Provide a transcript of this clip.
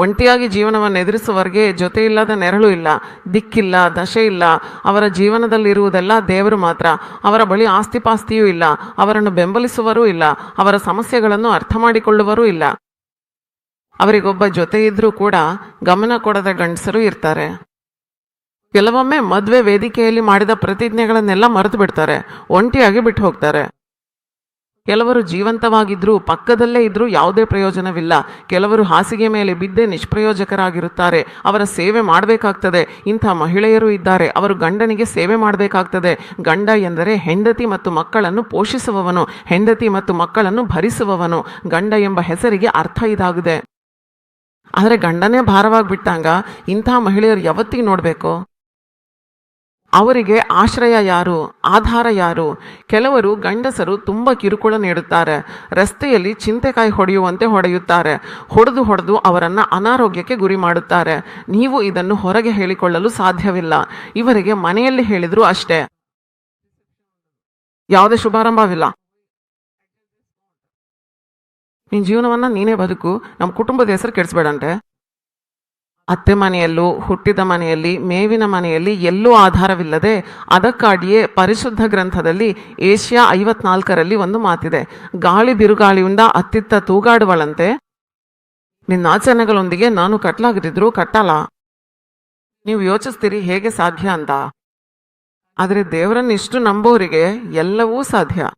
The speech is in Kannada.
ಒಂಟಿಯಾಗಿ ಜೀವನವನ್ನು ಎದುರಿಸುವವರಿಗೆ ಜೊತೆ ಇಲ್ಲದ ನೆರಳು ಇಲ್ಲ, ದಿಕ್ಕಿಲ್ಲ, ದಶೆ ಇಲ್ಲ. ಅವರ ಜೀವನದಲ್ಲಿರುವುದೆಲ್ಲ ದೇವರು ಮಾತ್ರ. ಅವರ ಬಳಿ ಆಸ್ತಿಪಾಸ್ತಿಯೂ ಇಲ್ಲ. ಅವರನ್ನು ಬೆಂಬಲಿಸುವರೂ ಇಲ್ಲ. ಅವರ ಸಮಸ್ಯೆಗಳನ್ನು ಅರ್ಥ ಮಾಡಿಕೊಳ್ಳುವರೂ ಇಲ್ಲ. ಅವರಿಗೊಬ್ಬ ಜೊತೆ ಇದ್ದರೂ ಕೂಡ ಗಮನ ಕೊಡದ ಗಂಡಸರು ಇರ್ತಾರೆ. ಕೆಲವೊಮ್ಮೆ ಮದುವೆ ವೇದಿಕೆಯಲ್ಲಿ ಮಾಡಿದ ಪ್ರತಿಜ್ಞೆಗಳನ್ನೆಲ್ಲ ಮರೆತು ಬಿಡ್ತಾರೆ. ಒಂಟಿಯಾಗಿ ಬಿಟ್ಟು ಹೋಗ್ತಾರೆ. ಕೆಲವರು ಜೀವಂತವಾಗಿದ್ದರೂ ಪಕ್ಕದಲ್ಲೇ ಇದ್ದರೂ ಯಾವುದೇ ಪ್ರಯೋಜನವಿಲ್ಲ. ಕೆಲವರು ಹಾಸಿಗೆ ಮೇಲೆ ಬಿದ್ದೇ ನಿಷ್ಪ್ರಯೋಜಕರಾಗಿರುತ್ತಾರೆ. ಅವರ ಸೇವೆ ಮಾಡಬೇಕಾಗ್ತದೆ. ಇಂಥ ಮಹಿಳೆಯರು ಇದ್ದಾರೆ. ಅವರು ಗಂಡನಿಗೆ ಸೇವೆ ಮಾಡಬೇಕಾಗ್ತದೆ. ಗಂಡ ಎಂದರೆ ಹೆಂಡತಿ ಮತ್ತು ಮಕ್ಕಳನ್ನು ಪೋಷಿಸುವವನು, ಹೆಂಡತಿ ಮತ್ತು ಮಕ್ಕಳನ್ನು ಭರಿಸುವವನು. ಗಂಡ ಎಂಬ ಹೆಸರಿಗೆ ಅರ್ಥ ಇದಾಗಿದೆ. ಆದರೆ ಗಂಡನೇ ಭಾರವಾಗಿ ಬಿಟ್ಟಂಗ ಇಂಥ ಮಹಿಳೆಯರು ಯಾವತ್ತಿಗೆ ನೋಡಬೇಕು? ಅವರಿಗೆ ಆಶ್ರಯ ಯಾರು, ಆಧಾರ ಯಾರು? ಕೆಲವರು ಗಂಡಸರು ತುಂಬ ಕಿರುಕುಳ ನೀಡುತ್ತಾರೆ, ರಸ್ತೆಯಲ್ಲಿ ಚಿಂತೆಕಾಯಿ ಹೊಡೆಯುವಂತೆ ಹೊಡೆಯುತ್ತಾರೆ, ಹೊಡೆದು ಹೊಡೆದು ಅವರನ್ನು ಅನಾರೋಗ್ಯಕ್ಕೆ ಗುರಿ ಮಾಡುತ್ತಾರೆ. ನೀವು ಇದನ್ನು ಹೊರಗೆ ಹೇಳಿಕೊಳ್ಳಲು ಸಾಧ್ಯವಿಲ್ಲ. ಇವರಿಗೆ ಮನೆಯಲ್ಲಿ ಹೇಳಿದರೂ ಅಷ್ಟೇ. ಯಾವುದೇ ಶುಭಾರಂಭವಿಲ್ಲ. ನಿನ್ನ ಜೀವನವನ್ನು ನೀನೇ ಬದುಕು. ನಮ್ಮ ಕುಟುಂಬದ ಹೆಸರು ಕೆಡಿಸ್ಬೇಡಂತೆ. ಅತ್ತೆ ಮನೆಯಲ್ಲೂ, ಹುಟ್ಟಿದ ಮನೆಯಲ್ಲಿ, ಮೇವಿನ ಮನೆಯಲ್ಲಿ ಎಲ್ಲೂ ಆಧಾರವಿಲ್ಲದೆ ಅದಕ್ಕಾಗಿಯೇ ಪರಿಶುದ್ಧ ಗ್ರಂಥದಲ್ಲಿ ಏಷ್ಯಾ ಐವತ್ನಾಲ್ಕರಲ್ಲಿ ಒಂದು ಮಾತಿದೆ. ಗಾಳಿ ಬಿರುಗಾಳಿಯಿಂದ ಅತ್ತಿತ್ತ ತೂಗಾಡುವಳಂತೆ ನಿನ್ನ ಆಚರಣೆಗಳೊಂದಿಗೆ ನಾನು ಕಟ್ಟಲಾಗದಿದ್ರು ಕಟ್ಟಲ್ಲ. ನೀವು ಯೋಚಿಸ್ತೀರಿ ಹೇಗೆ ಸಾಧ್ಯ ಅಂತ. ಆದರೆ ದೇವರನ್ನಿಷ್ಟು ನಂಬೋರಿಗೆ ಎಲ್ಲವೂ ಸಾಧ್ಯ.